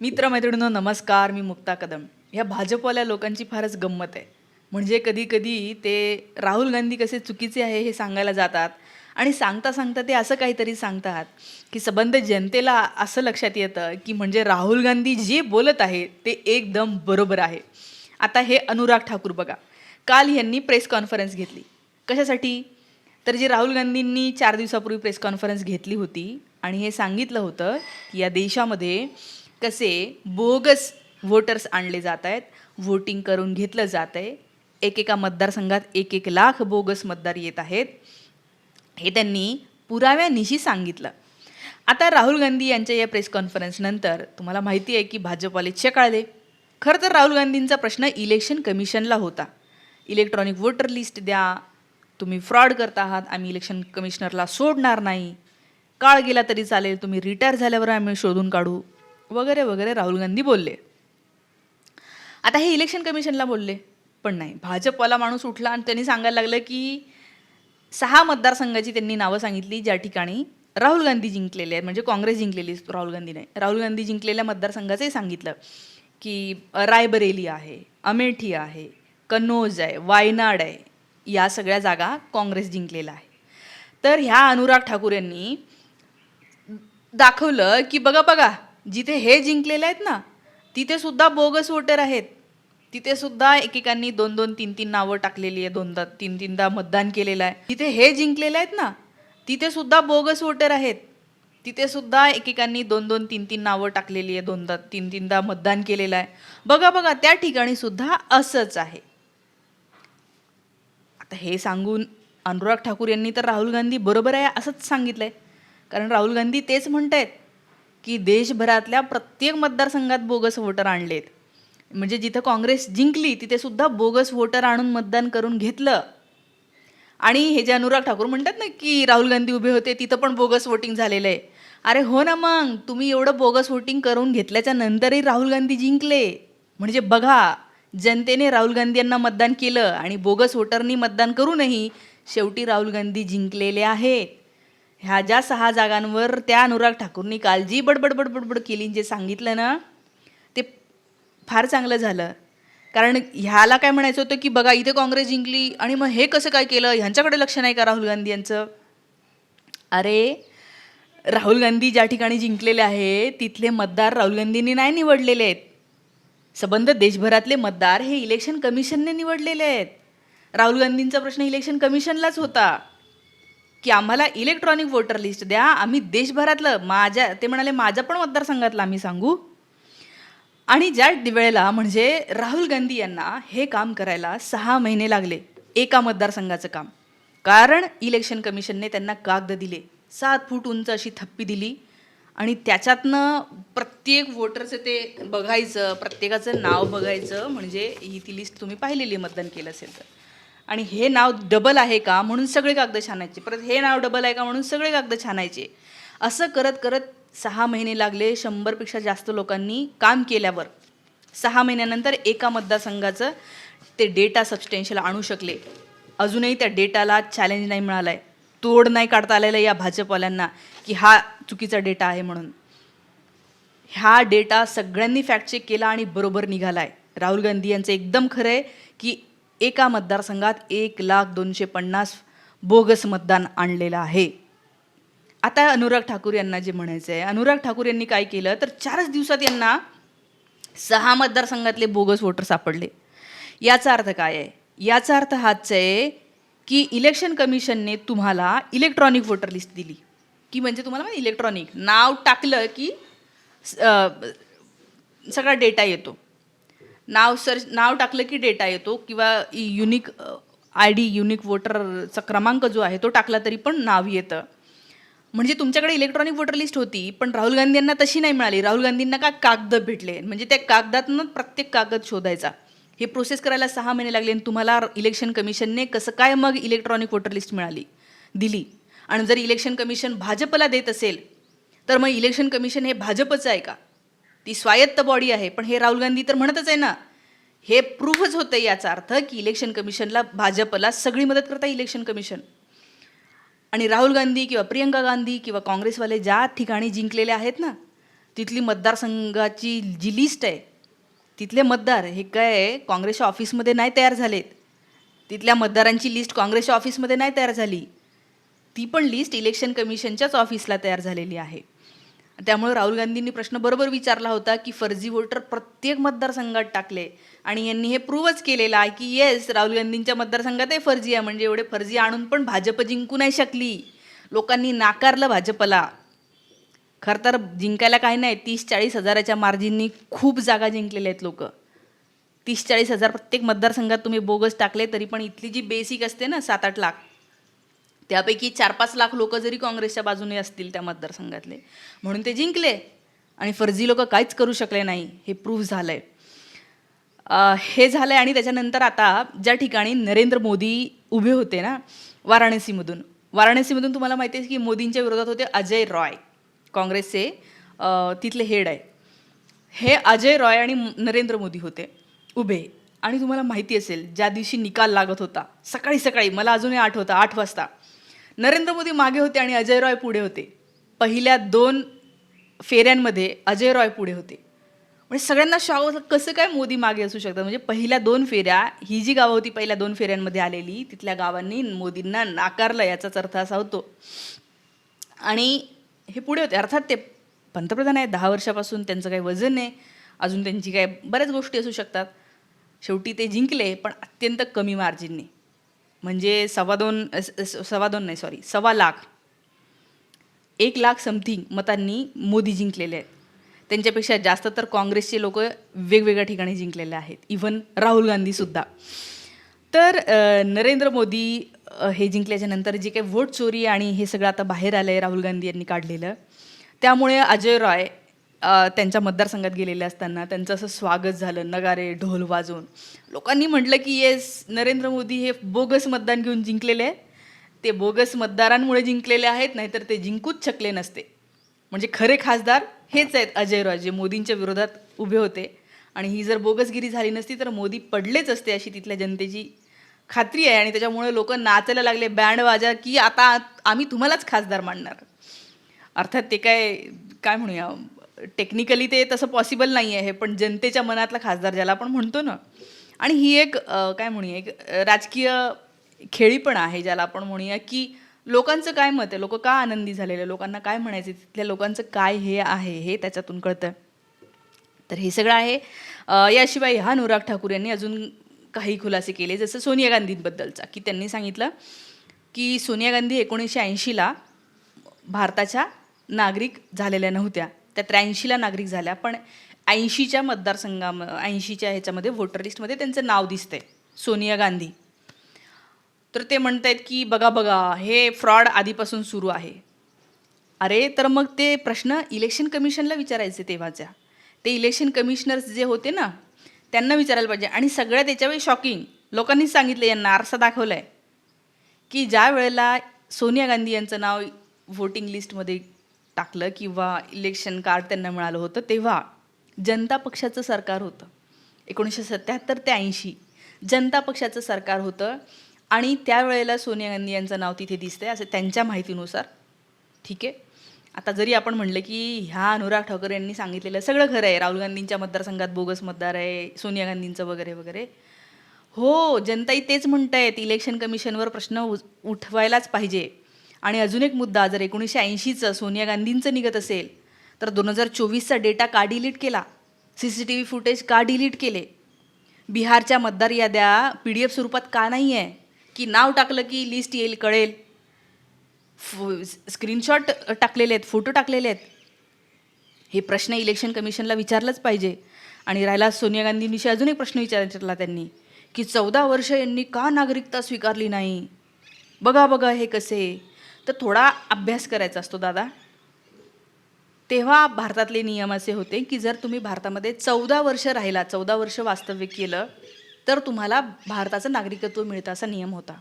मित्रमैत्रिणींनो नमस्कार मी मुक्ता कदम. ह्या भाजपवाल्या लोकांची फारच गंमत आहे. म्हणजे कधी कधी ते राहुल गांधी कसे चुकीचे आहे हे सांगायला जातात आणि सांगता सांगता ते असं काहीतरी सांगतात की संबंध जनतेला असं लक्षात येतं की म्हणजे राहुल गांधी जे बोलत आहे ते एकदम बरोबर आहे. आता हे अनुराग ठाकूर बघा. काल यांनी प्रेस कॉन्फरन्स घेतली. कशासाठी? तर जे राहुल गांधींनी चार दिवसापूर्वी प्रेस कॉन्फरन्स घेतली होती आणि हे सांगितलं होतं की या देशामध्ये कसे बोगस व्होटर्स आणले जात आहेत व्होटिंग करून घेतलं जात आहे. एकेका मतदारसंघात एक एक लाख बोगस मतदार येत आहेत. हे त्यांनी पुराव्यानिशी सांगितलं. आता राहुल गांधी यांच्या या प्रेस कॉन्फरन्सनंतर तुम्हाला माहिती आहे की भाजपवाले चकाळले. खरं तर राहुल गांधींचा प्रश्न इलेक्शन कमिशनला होता. इलेक्ट्रॉनिक वोटर लिस्ट द्या. तुम्ही फ्रॉड करता आहात. आम्ही इलेक्शन कमिशनरला सोडणार नाही. काळ गेला तरी चालेल. तुम्ही रिटायर झाल्यावर आम्ही शोधून काढू. वगैरे वगैरे राहुल गांधी बोलले. आता हे इलेक्शन कमिशनला बोलले पण नाही. भाजपवाला माणूस उठला आणि त्यांनी सांगायला लागलं की सहा मतदारसंघाची त्यांनी नावं सांगितली ज्या ठिकाणी राहुल गांधी जिंकलेले आहेत. म्हणजे काँग्रेस जिंकलेली राहुल गांधीने राहुल गांधी जिंकलेल्या मतदारसंघाचंही सांगितलं की रायबरेली आहे अमेठी आहे कन्नौज आहे वायनाड आहे या सगळ्या जागा काँग्रेस जिंकलेल्या आहे. तर ह्या अनुराग ठाकूर यांनी दाखवलं की बघा बघा जिथे हे जिंकलेले आहेत ना तिथे सुद्धा बोगस वोटर आहेत. तिथे सुद्धा एकेकांनी दोन दोन तीन तीन नावं टाकलेली आहे दोनदा तीन तीनदा मतदान केलेलं आहे. तिथे हे जिंकलेले आहेत ना तिथे सुद्धा बोगस वोटर आहेत. तिथे सुद्धा एकेकांनी दोन दोन तीन तीन नावं टाकलेली आहे दोनदा तीन तीनदा मतदान केलेलं आहे. बघा बघा त्या ठिकाणी सुद्धा असंच आहे. आता हे सांगून अनुराग ठाकूर यांनी तर राहुल गांधी बरोबर आहे असंच सांगितलंय. कारण राहुल गांधी तेच म्हणत आहेत की देशभरातल्या प्रत्येक मतदारसंघात बोगस वोटर आणलेत. म्हणजे जिथं काँग्रेस जिंकली तिथे सुद्धा बोगस वोटर आणून मतदान करून घेतलं. आणि हे जे अनुराग ठाकूर म्हणतात ना की राहुल गांधी उभे होते तिथं पण बोगस वोटिंग झालेलं आहे. अरे हो ना मग तुम्ही एवढं बोगस वोटिंग करून घेतल्याच्या नंतरही राहुल गांधी जिंकले. म्हणजे बघा जनतेने राहुल गांधी यांना मतदान केलं आणि बोगस वोटरनी मतदान करूनही शेवटी राहुल गांधी जिंकलेले आहेत. ह्या ज्या सहा जागांवर त्या अनुराग ठाकूरनी काल जी बडबड बडबड बड केली जे सांगितलं ना ते फार चांगलं झालं. कारण ह्याला काय म्हणायचं होतं की बघा इथे काँग्रेस जिंकली आणि मग हे कसं काय केलं? ह्यांच्याकडे लक्ष नाही का राहुल गांधी यांचं? अरे राहुल गांधी ज्या ठिकाणी जिंकलेले आहे तिथले मतदार राहुल गांधींनी नाही निवडलेले आहेत. सबंध देशभरातले मतदार हे इलेक्शन कमिशनने निवडलेले आहेत. राहुल गांधींचा प्रश्न इलेक्शन कमिशनलाच होता. की आम्हाला इलेक्ट्रॉनिक वोटर लिस्ट द्या. आम्ही देशभरातलं माझ्या ते म्हणाले माझ्या पण मतदारसंघातलं आम्ही सांगू. आणि ज्या वेळेला म्हणजे राहुल गांधी यांना हे काम करायला सहा महिने लागले एका मतदारसंघाचं काम. कारण इलेक्शन कमिशनने त्यांना कागद दिले. सात फूट उंच अशी थप्पी दिली. आणि त्याच्यातनं प्रत्येक वोटरचं ते बघायचं प्रत्येकाचं नाव बघायचं म्हणजे ही ती लिस्ट तुम्ही पाहिलेली मतदान केलं असेल तर. आणि हे नाव डबल आहे का म्हणून सगळे कागद छानायचे. परत हे नाव डबल आहे का म्हणून सगळे कागद छानायचे. असं करत करत सहा महिने लागले शंभरपेक्षा जास्त लोकांनी काम केल्यावर. सहा महिन्यानंतर एका मतदारसंघाचं ते डेटा सबस्टेन्शियल आणू शकले. अजूनही त्या डेटाला चॅलेंज नाही मिळाला आहे तोड नाही काढता आलेलं या भाजपवाल्यांना की हा चुकीचा डेटा आहे म्हणून. हा डेटा सगळ्यांनी फॅक्ट चेक केला आणि बरोबर निघाला आहे राहुल गांधी यांचं एकदम खरं आहे की एका मतदारसंघात एक लाख दोनशे पन्नास बोगस मतदान आणलेलं आहे. आता अनुराग ठाकूर यांना जे म्हणायचं आहे अनुराग ठाकूर यांनी काय केलं? तर चारच दिवसात यांना सहा मतदारसंघातले बोगस वोटर सापडले. याचा अर्थ काय आहे? याचा अर्थ हाच आहे की इलेक्शन कमिशनने तुम्हाला इलेक्ट्रॉनिक वोटर लिस्ट दिली. की म्हणजे तुम्हाला इलेक्ट्रॉनिक नाव टाकलं की सगळा डेटा येतो. नाव सर्च नाव टाकलं की डेटा येतो किंवा युनिक आय डी युनिक वोटरचा क्रमांक जो आहे तो टाकला तरी पण नाव येतं. म्हणजे तुमच्याकडे इलेक्ट्रॉनिक वोटर लिस्ट होती पण राहुल गांधी यांना तशी नाही मिळाली. राहुल गांधींना का कागद भेटले? म्हणजे त्या कागदातनं प्रत्येक कागद शोधायचा. हे प्रोसेस करायला सहा महिने लागले आणि तुम्हाला इलेक्शन कमिशनने कसं काय मग इलेक्ट्रॉनिक वोटर लिस्ट मिळाली? दिली. आणि जर इलेक्शन कमिशन भाजपला देत असेल तर मग इलेक्शन कमिशन हे भाजपचं आहे का? ती स्वायत्त बॉडी आहे. पण हे राहुल गांधी तर म्हणतच आहे ना हे प्रूफच होतं याचा अर्थ की इलेक्शन कमिशनला भाजपला सगळी मदत करता इलेक्शन कमिशन. आणि राहुल गांधी किंवा प्रियंका गांधी किंवा काँग्रेसवाले ज्या ठिकाणी जिंकलेले आहेत ना तिथली मतदारसंघाची जी लिस्ट आहे तिथले मतदार हे काय काँग्रेसच्या ऑफिसमध्ये नाही तयार झालेत. तिथल्या मतदारांची लिस्ट काँग्रेसच्या ऑफिसमध्ये नाही तयार झाली. ती पण लिस्ट इलेक्शन कमिशनच्याच ऑफिसला तयार झालेली आहे. त्यामुळे राहुल गांधींनी प्रश्न बरोबर विचारला होता की फर्जी वोटर प्रत्येक मतदारसंघात टाकले. आणि यांनी हे प्रूव्हच केलेलं आहे की येस राहुल गांधींच्या मतदारसंघात हे फर्जी आहे. म्हणजे एवढे फर्जी आणून पण भाजप जिंकू नाही शकली. लोकांनी नाकारलं भाजपला. खरं तर जिंकायला काही नाही. तीस चाळीस हजाराच्या मार्जिननी खूप जागा जिंकलेल्या आहेत लोक. तीस चाळीस हजार प्रत्येक मतदारसंघात तुम्ही बोगस टाकले तरी पण इथली जी बेसिक असते ना सात आठ लाख त्यापैकी चार पाच लाख लोक जरी काँग्रेसच्या बाजूने असतील त्या मतदारसंघातले. म्हणून ते जिंकले. आणि फर्जी लोक काहीच करू शकले नाही हे प्रूव्ह झालं आहे हे झालं आहे आणि त्याच्यानंतर आता ज्या ठिकाणी नरेंद्र मोदी उभे होते ना वाराणसीमधून. वाराणसीमधून तुम्हाला माहिती आहे की मोदींच्या विरोधात होते अजय रॉय. काँग्रेसचे तिथले हेड आहे. हे अजय रॉय आणि नरेंद्र मोदी होते उभे. आणि तुम्हाला माहिती असेल ज्या दिवशी निकाल लागत होता सकाळी सकाळी मला अजूनही आठवतं आठ वाजता नरेंद्र मोदी मागे होते आणि अजय रॉय पुढे होते. पहिल्या दोन फेऱ्यांमध्ये अजय रॉय पुढे होते. म्हणजे सगळ्यांना शॉक होतं कसं काय मोदी मागे असू शकतात? म्हणजे पहिल्या दोन फेऱ्या ही जी गावं होती पहिल्या दोन फेऱ्यांमध्ये आलेली तिथल्या गावांनी मोदींना नाकारलं याचाच अर्थ असा होतो. आणि हे पुढे होते. अर्थात ते पंतप्रधान आहेत दहा वर्षापासून त्यांचं काही वजन आहे अजून त्यांची काय बऱ्याच गोष्टी असू शकतात. शेवटी ते जिंकले पण अत्यंत कमी मार्जिनने म्हणजे सव्वा दोन सव्वा दोन नाही सॉरी सव्वा लाख. एक लाख समथिंग मतांनी मोदी जिंकलेले आहेत. त्यांच्यापेक्षा जास्त तर काँग्रेसचे लोक वेगवेगळ्या ठिकाणी जिंकलेले आहेत. इव्हन राहुल गांधीसुद्धा तर नरेंद्र मोदी हे जिंकल्याच्या नंतर जे काही वोट चोरी आणि हे सगळं आता बाहेर आलं आहे राहुल गांधी यांनी काढलेलं त्यामुळे अजय रॉय त्यांच्या मतदारसंघात गेलेले असताना त्यांचं असं स्वागत झालं नगारे ढोल वाजवून लोकांनी म्हटलं की येस नरेंद्र मोदी हे बोगस मतदान घेऊन जिंकलेले आहे ते बोगस मतदारांमुळे जिंकलेले आहेत नाहीतर ते जिंकूच शकले नसते. म्हणजे खरे खासदार हेच आहेत अजय रॉय जे मोदींच्या विरोधात उभे होते. आणि ही जर बोगसगिरी झाली नसती तर मोदी पडलेच असते अशी तिथल्या जनतेची खात्री आहे. आणि त्याच्यामुळे लोक नाचायला लागले बँड वाजा की आता आम्ही तुम्हालाच खासदार मानणार. अर्थात ते काय काय म्हणूया टेक्निकली ते तसं पॉसिबल नाही आहे पण जनतेच्या मनातला खासदार ज्याला आपण म्हणतो ना आणि ही एक काय म्हणूया एक राजकीय खेळी पण आहे ज्याला आपण म्हणूया की लोकांचं काय मत आहे? लोक का आनंदी झालेले लोकांना काय म्हणायचे तिथल्या लोकांचं काय हे आहे हे त्याच्यातून कळतं. तर हे सगळं आहे. याशिवाय ह्या अनुराग ठाकूर यांनी अजून काही खुलासे केले जसं सोनिया गांधींबद्दलचा की त्यांनी सांगितलं की सोनिया गांधी एकोणीसशे ऐंशीला भारताच्या नागरिक झालेल्या नव्हत्या. त्या त्र्याऐंशीला नागरिक झाल्या पण ऐंशीच्या मतदारसंघा ऐंशीच्या ह्याच्यामध्ये व्होटर लिस्टमध्ये त्यांचं नाव दिसतंय सोनिया गांधी. तर ते म्हणत आहेत की बघा बघा हे फ्रॉड आधीपासून सुरू आहे. अरे तर मग ते प्रश्न इलेक्शन कमिशनला विचारायचे तेव्हाच्या. ते इलेक्शन कमिशनर्स जे होते ना त्यांना विचारायला पाहिजे. आणि सगळ्या त्याच्यावेळी शॉकिंग लोकांनीच सांगितलं यांना आरसा दाखवला आहे की ज्या वेळेला सोनिया गांधी यांचं नाव व्होटिंग लिस्टमध्ये टाकलं किंवा इलेक्शन कार्ड त्यांना मिळालं होतं तेव्हा जनता पक्षाचं सरकार होतं. एकोणीसशे सत्याहत्तर ते ऐंशी जनता पक्षाचं सरकार होतं आणि त्यावेळेला सोनिया गांधी यांचं नाव तिथे दिसतंय असं त्यांच्या माहितीनुसार. ठीक आहे? आता जरी आपण म्हणलं की ह्या अनुराग ठाकरे यांनी सांगितलेलं सगळं खरं आहे राहुल गांधींच्या मतदारसंघात बोगस मतदार आहे सोनिया गांधींचं वगैरे वगैरे. हो जनताही तेच म्हणतायत इलेक्शन कमिशनवर प्रश्न उ- उठवायलाच पाहिजे. आणि अजून एक मुद्दा जर एकोणीसशे ऐंशीचं सोनिया गांधींचं निघत असेल तर दोन हजार चोवीसचा डेटा का डिलीट केला? C C T V footage का डिलीट केले? बिहारच्या मतदार याद्या पी डी एफ स्वरूपात का नाही आहे की नाव टाकलं की लिस्ट येईल कळेल? स्क्रीनशॉट टाकलेले आहेत फोटो टाकलेले आहेत. हे प्रश्न इलेक्शन कमिशनला विचारलंच पाहिजे. आणि राहिला सोनिया गांधींविषयी अजून एक प्रश्न विचारला त्यांनी की चौदा वर्ष यांनी का नागरिकता स्वीकारली नाही? बघा बघा हे कसे? तर थोडा अभ्यास करायचा असतो दादा. तेव्हा भारतातले नियम असे होते की जर तुम्ही भारतामध्ये चौदा वर्ष राहिला चौदा वर्ष वास्तव्य केलं तर तुम्हाला भारताचं नागरिकत्व मिळतं असा नियम होता.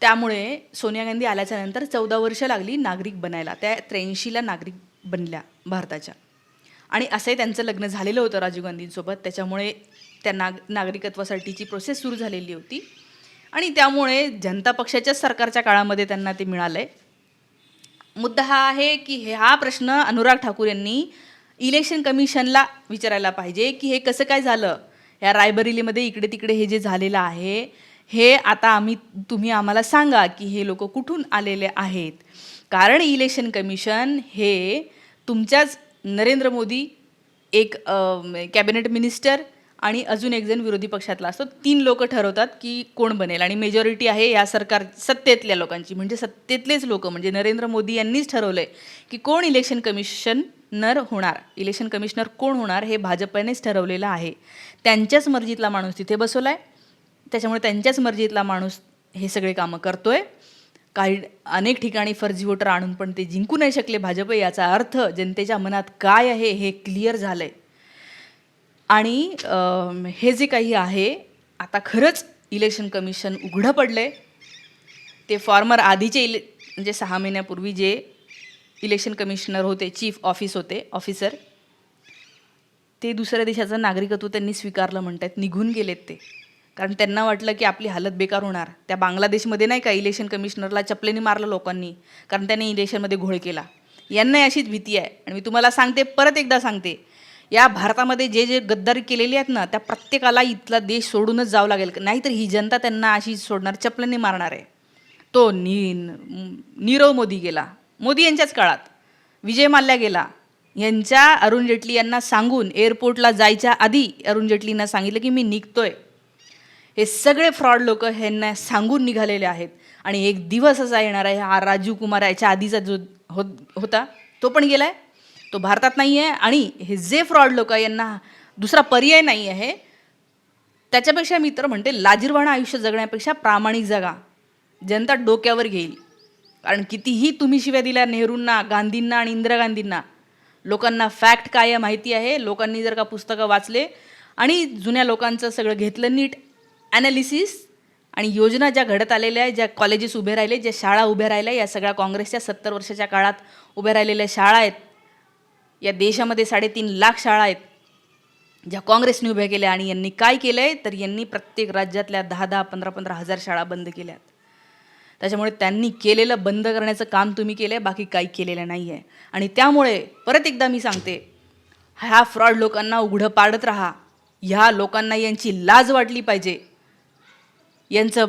त्यामुळे सोनिया गांधी आल्याच्यानंतर चौदा वर्ष लागली नागरिक बनायला. त्या त्र्याऐंशीला नागरिक बनल्या भारताच्या. आणि असंही त्यांचं लग्न झालेलं होतं राजीव गांधींसोबत. त्याच्यामुळे त्या नाग नागरिकत्वासाठीची प्रोसेस सुरू झालेली होती. आणि त्यामुळे जनता पक्षाच्याच सरकारच्या काळामध्ये त्यांना ते मिळालं आहे मुद्दा हा आहे की हे हा प्रश्न अनुराग ठाकूर यांनी इलेक्शन कमिशनला विचारायला पाहिजे की हे कसं काय झालं? या रायबरेलीमध्ये इकडे तिकडे हे जे झालेलं आहे हे आता आम्ही तुम्ही आम्हाला सांगा की हे लोक कुठून आलेले आहेत? कारण इलेक्शन कमिशन हे तुमच्याच नरेंद्र मोदी एक कॅबिनेट मिनिस्टर आणि अजून एक जण विरोधी पक्षातला असतो. तीन लोक ठरवतात की कोण बनेल. आणि मेजॉरिटी आहे या सरकार सत्तेतल्या लोकांची. म्हणजे सत्तेतलेच लोक. म्हणजे नरेंद्र मोदी यांनीच ठरवलं आहे की कोण इलेक्शन कमिशनर होणार? इलेक्शन कमिशनर कोण होणार हे भाजपनेच ठरवलेलं आहे. त्यांच्याच मर्जीतला माणूस तिथे बसवला आहे त्याच्यामुळे त्यांच्याच मर्जीतला माणूस हे सगळे कामं करतोय. काही अनेक ठिकाणी फर्जी वोटर आणून पण ते जिंकू नाही शकले भाजप याचा अर्थ जनतेच्या मनात काय आहे हे क्लिअर झालं आहे आणि हे जे काही आहे आता खरंच इलेक्शन कमिशन उघडं पडलं आहे ते फॉर्मर आधीचे इले म्हणजे सहा महिन्यापूर्वी जे इलेक्शन कमिशनर होते चीफ ऑफिस होते ऑफिसर ते दुसऱ्या देशाचं नागरिकत्व त्यांनी स्वीकारलं म्हणतात निघून गेलेत ते. कारण त्यांना वाटलं की आपली हालत बेकार होणार. त्या बांगलादेशमध्ये नाही का इलेक्शन कमिशनरला चपलेने मारलं लोकांनी कारण त्याने इलेक्शनमध्ये घोळ केला. यांनाही अशीच भीती आहे. आणि मी तुम्हाला सांगते परत एकदा सांगते या भारतामध्ये जे जे गद्दारी केलेली आहेत ना त्या प्रत्येकाला इथला देश सोडूनच जावं लागेल. नाहीतर ही जनता त्यांना अशी सोडणार चपलेने मारणार आहे. तो नी नीरव मोदी गेला. मोदी यांच्याच काळात. विजय माल्या गेला. यांच्या अरुण जेटली यांना सांगून एअरपोर्टला जायच्या आधी अरुण जेटलींना सांगितलं की मी निघतोय. हे सगळे फ्रॉड लोक ह्यांना सांगून निघालेले आहेत. आणि एक दिवस असा येणार आहे हा राजीव कुमार याच्या आधीचा जो हो होता तो पण गेला आहे तो भारतात नाही आहे आणि हे जे फ्रॉड लोक यांना दुसरा पर्याय नाही आहे त्याच्यापेक्षा मी तर म्हणते लाजीरवाणं आयुष्य जगण्यापेक्षा प्रामाणिक जगा. जनता डोक्यावर घेईल. कारण कितीही तुम्ही शिव्या दिल्या नेहरूंना गांधींना आणि इंदिरा गांधींना लोकांना फॅक्ट काय आहे माहिती आहे. लोकांनी जर का पुस्तकं वाचले आणि जुन्या लोकांचं सगळं घेतलं नीट ॲनालिसिस आणि योजना ज्या घडत आलेल्या आहे ज्या कॉलेजेस उभे राहिले ज्या शाळा उभ्या राहिल्या या सगळ्या काँग्रेसच्या सत्तर वर्षाच्या काळात उभ्या राहिलेल्या शाळा आहेत या देशामध्ये साडेतीन लाख शाळा आहेत ज्या काँग्रेसने उभ्या केल्या आणि यांनी काय केलं आहे तर यांनी प्रत्येक राज्यातल्या दहा दहा पंधरा पंधरा हजार शाळा बंद केल्या त्याच्यामुळे त्यांनी केलेलं बंद करण्याचं काम तुम्ही केलं आहे बाकी काही केलेलं नाही आहे आणि त्यामुळे परत एकदा मी सांगते ह्या फ्रॉड लोकांना उघडं पाडत राहा. ह्या लोकांना यांची लाज वाटली पाहिजे. यांचं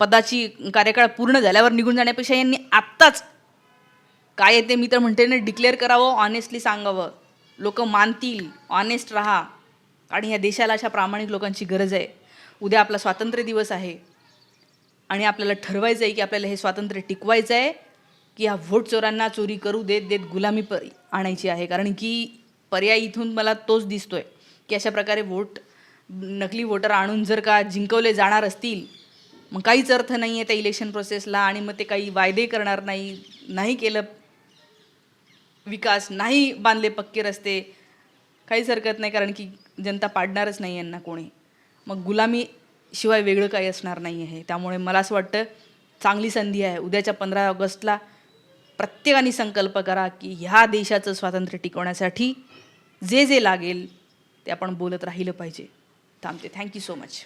पदाची कार्यकाळ पूर्ण झाल्यावर निघून जाण्यापेक्षा यांनी आत्ताच काय येते मी तर म्हणते ना डिक्लेअर करावं ऑनेस्टली सांगावं. लोक मानतील ऑनेस्ट राहा. आणि ह्या देशाला अशा प्रामाणिक लोकांची गरज आहे. उद्या आपला स्वातंत्र्य दिवस आहे. आणि आपल्याला ठरवायचं आहे की आपल्याला हे स्वातंत्र्य टिकवायचं आहे की ह्या व्होट चोरांना चोरी करू देत देत गुलामी प आणायची आहे. कारण की पर्याय इथून मला तोच दिसतो आहे की अशा प्रकारे वोट नकली वोटर आणून जर का जिंकवले जाणार असतील मग काहीच अर्थ नाही आहे त्या इलेक्शन प्रोसेसला आणि मग ते काही वायदे करणार नाही नाही केलं विकास नाही बांधले पक्के रस्ते काहीच हरकत नाही कारण की जनता पाडणारच नाही यांना कोणी. मग गुलामी शिवाय वेगळं काही असणार नाही आहे. त्यामुळे मला असं वाटतं चांगली संधी आहे. उद्याच्या पंधरा ऑगस्टला प्रत्येकाने संकल्प करा की ह्या देशाचं स्वातंत्र्य टिकवण्यासाठी जे जे लागेल ते आपण बोलत राहिलं पाहिजे. थांबते. Thank you so much